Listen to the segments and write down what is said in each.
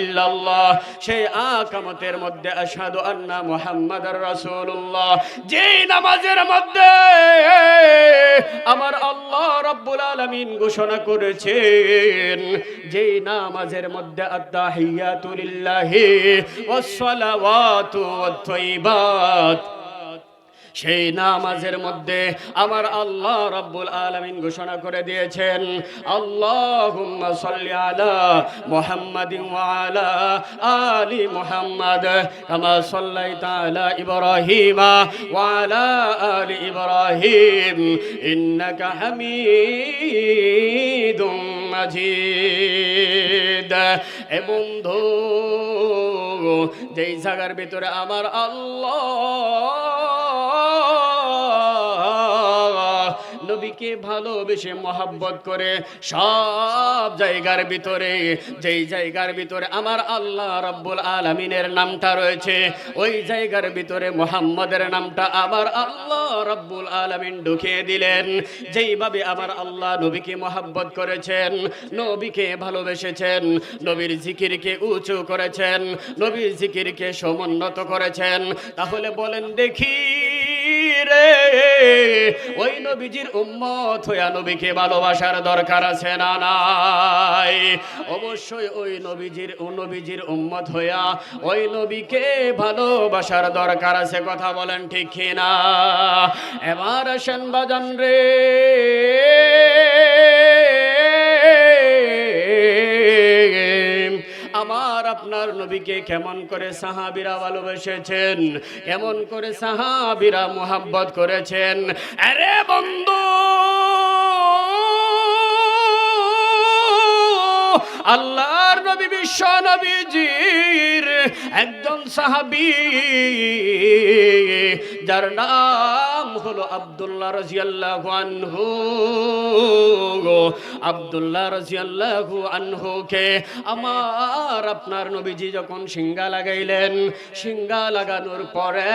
ইল্লাল্লাহ। সেই আকামতের মধ্যে আশহাদু আন্না মুহাম্মাদার রাসূলুল্লাহ। যেই নামাজের মধ্যে আমার আল্লাহ রাব্বুল আলামিন ঘোষণা করেছেন, যেই নামাজের মধ্যে আত্তাহিয়াতু লিল্লাহি ওয়াস সালাওয়াতু ওয়াত তাইয়িবাত সেই নামাজের মধ্যে আমার আল্লাহ রাব্বুল আলমিন ঘোষণা করে দিয়েছেন আল্লাহ সাল্লি আলা মুহাম্মাদ কামা সাল্লাইতা আলা ইব্রাহিমা ওয়া আলা আলি ইব্রাহিম, ইন্নাকা হামিদুম মাজিদ। এ বন্ধু, যেই জায়গার ভিতরে আমার আল্লাহ নবীকে ভালোবেসে মহাব্বত করে সব জায়গার ভিতরে, যেই জায়গার ভিতরে আমার আল্লাহ রব্বুল আলমিনের নামটা রয়েছে, ওই জায়গার ভিতরে মোহাম্মদের নামটা আমার আল্লাহ রব্বুল আলমিন ঢুকিয়ে দিলেন। যেইভাবে আমার আল্লাহ নবীকে মহাব্বত করেছেন, নবীকে ভালোবেসেছেন, নবীর জিকিরকে উঁচু করেছেন, নবীর জিকিরকে সমুন্নত করেছেন, তাহলে বলেন দেখি রে। ওই নবীজির উম্মত হইয়া নবীকে ভালোবাসার দরকার আছে না নাই? অবশ্যই ওই নবীজির, ও নবীজির উম্মত হইয়া ওই নবীকে ভালোবাসার দরকার আছে, কথা বলেন ঠিক কিনা? এবার আসেন বাজান রে। আমার আপনার নবীকে কেমন করে সাহাবিরা ভালোবেসেছেন? কেমন করে সাহাবিরা মোহাব্বত করেছেন? আরে বন্ধু! আল্লাহর নবী বিশ্ব একজন সাহাবী, যার নাম হলো আব্দুল্লাহ রাজিয়াল্লাহু আনহু আব্দুল্লাহ রাজিয়াল্লাহু আনহুকে আমার আপনার নবীজি যখন সিঙ্গা লাগাইলেন সিঙ্গা লাগানোর পরে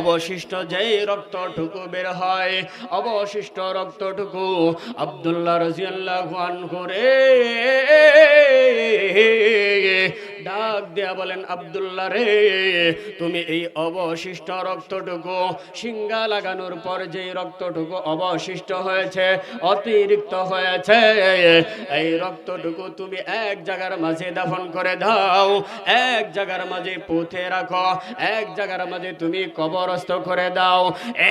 অবশিষ্ট যেই রক্তটুকু বের হয়, অবশিষ্ট রক্তটুকু আব্দুল্লাহ রাজিয়াল্লাহু আনহু রে ডাক দেয়া বলেন, আব্দুল্লাহ রে, তুমি এই অবশিষ্ট রক্তটুকু সিঙ্গা লাগানোর পর যে রক্তটুকু অবশিষ্ট হয়েছে, অতিরিক্ত হয়েছে, এই রক্তটুকু তুমি এক জায়গার মাঝে দাফন করে দাও, এক জায়গার মাঝে পুঁতে রাখো, এক জায়গার মাঝে তুমি কবরস্থ করে দাও।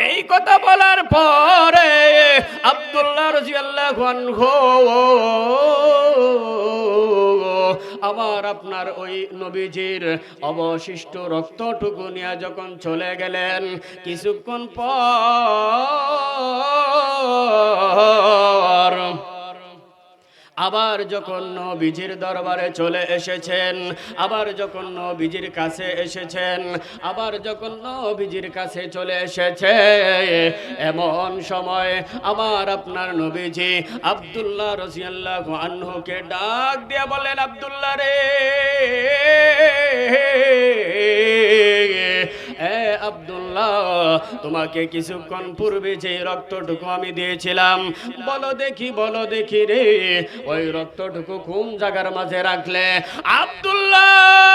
এই কথা বলার পরে আব্দুল্লাহ রাজিয়াল্লাহু আনহু আমার আপনার ওই নবীজির অবশিষ্ট রক্তটুকু নিয়ে যখন চলে গেলেন কিছুক্ষণ পর আবার যখন নবীজির দরবারে চলে এসেছেন, আবার যখন নবীজির কাছে এসেছেন, আবার যখন নবীজির কাছে চলে এসেছে, এমন সময় আমার আপনার নবীজি আব্দুল্লাহ রসিয়াল্লাহ আনহুকে ডাক দিয়ে বলেন আবদুল্লাহ রে তোমাকে কিছুক্ষণ পূর্বে যে রক্তটুকু আমি দিয়েছিলাম, বলো দেখি বলো দেখি রে, ওই রক্তটুকু কোন জায়গার মাঝে রাখলে? আব্দুল্লাহ!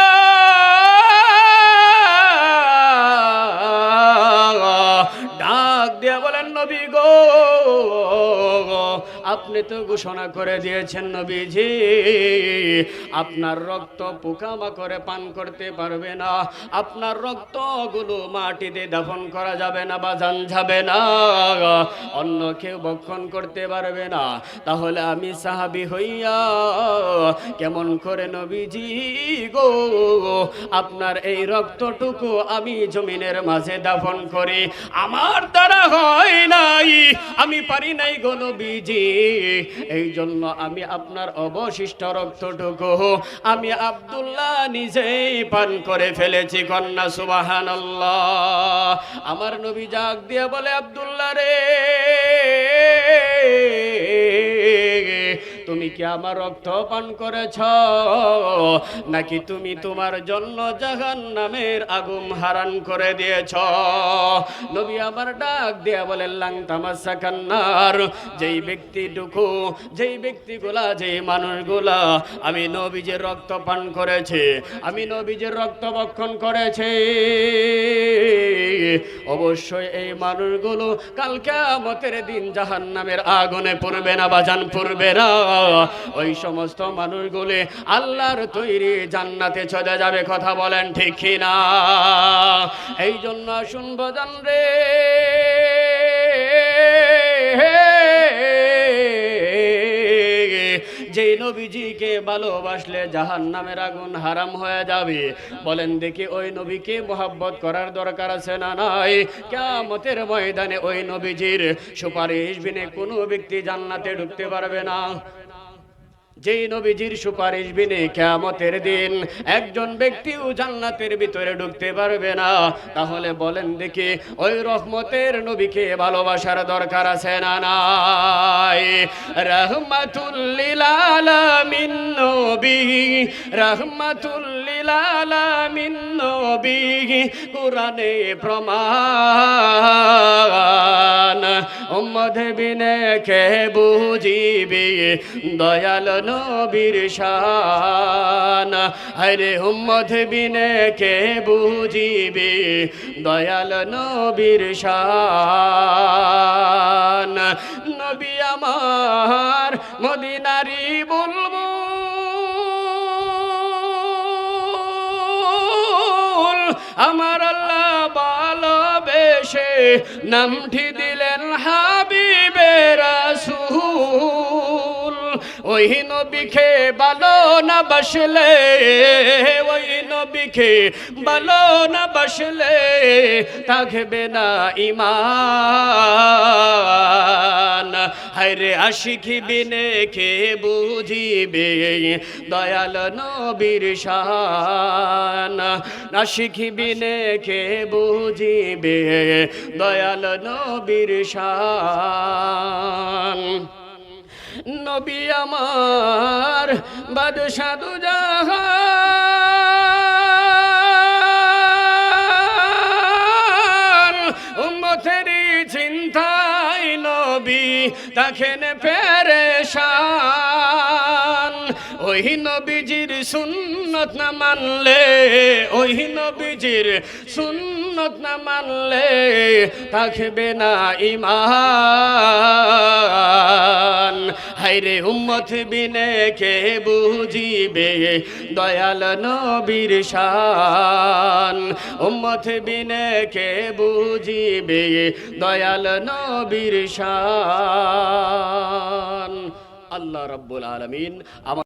আপনি তো ঘোষণা করে দিয়েছেন নবীজি, আপনার রক্ত পোকামাকড়ে পান করতে পারবে না, আপনার রক্তগুলো মাটিতে দাফন করা যাবে না বা জান যাবে না, অন্য কেউ ভক্ষণ করতে পারবে না। তাহলে আমি সাহাবি হইয়া কেমন করে নবীজি গো, আপনার এই রক্তটুকু আমি জমিনের মাঝে দাফন করি, আমার দ্বারা হয় নাই, আমি পারি নাই গো নবীজি। এই জন্য আমি আপনার অবশিষ্ট রক্তটুকু আমি আবদুল্লাহ নিজেই পান করে ফেলেছি, কন্যা সুবাহান আমার নবী জাগ দিয়ে বলে, আব্দুল্লাহ রে তুমি কি আমার রক্ত পান করেছ? নাকি তুমি তোমার জন্য জাহান নামের আগুন হারান করে দিয়েছ? নবী আমার ডাক দিয়া বলে লাং তামাশা কান্নার, যেই ব্যক্তি ডুকু যেই ব্যক্তিগুলা, যেই মানুষগুলা, আমি নবীজের রক্ত পান করেছে, আমি নবীজের রক্ত বক্ষণ করেছে। অবশ্যই এই মানুষগুলো কালকে আমতের দিন জাহান নামের আগুনে পড়বে না বাজান পড়বে না। ওই সমস্ত মানুষগুলি আল্লাহর তৈরি জান্নাতে চলে যাবে, কথা বলেন ঠিক না এই জন্য আসুন বাজান রে। যে নবীজিকে ভালোবাসলে জাহান নামের আগুন হারাম হয়ে যাবে। বলেন দেখি ওই নবীকে মোহাব্বত করার দরকার আছে না নাই? কেমতের ময়দানে ওই নবীজির সুপারিশ বিনে কোনো ব্যক্তি জান্নাতে ঢুকতে পারবে না। যেই নবীজির সুপারিশ বিনে কেয়ামতের দিন একজন ব্যক্তিও জান্নাতের ভিতরে ঢুকতে পারবে না, তাহলে বলেন দেখি ওই রহমতের নবীকে ভালোবাসার দরকার আছে না নাই? রহমাতুল্লিল আলামিন নবী রহমাতুল্লিল আলামিন নবী কোরআনে প্রমাণ। উম্মদ বিনে কে বুঝিবি? দয়াল নবীর শান। হরে উম্মদ বিনে কে বুঝিবি? দয়াল নবীর শান। নবী আমার মদিনারি বলব আমার আল্লাহ ভালোবেসে নামটি দিলেন হাবিবেরা ওই নবীকে ভালো না বসলে, ওই নবীকে ভালো না বসলে থাকবে না ইমান হায়রে আশিকি বিনে কে বুঝিবে? দয়াল নবীর শান। আশিকি বিনে কে বুঝিবে? দয়াল নবীর শান। নবী আমার বাদশাদু জাহান উম্মতেরি চিন্তাই নবী তাকে পেরেশান। ওই নবীজির সুন্নত না মানলে, ওই নবীজির সুন্নত না মানলে থাকবে না ইমান হাইরে উম্মত বিনে কে বুঝিবে? দয়াল নবীর শান। উম্মত বিনে কে বুঝিবে? দয়াল নবীর শান। আল্লাহ রব্বুল আলমিন আমার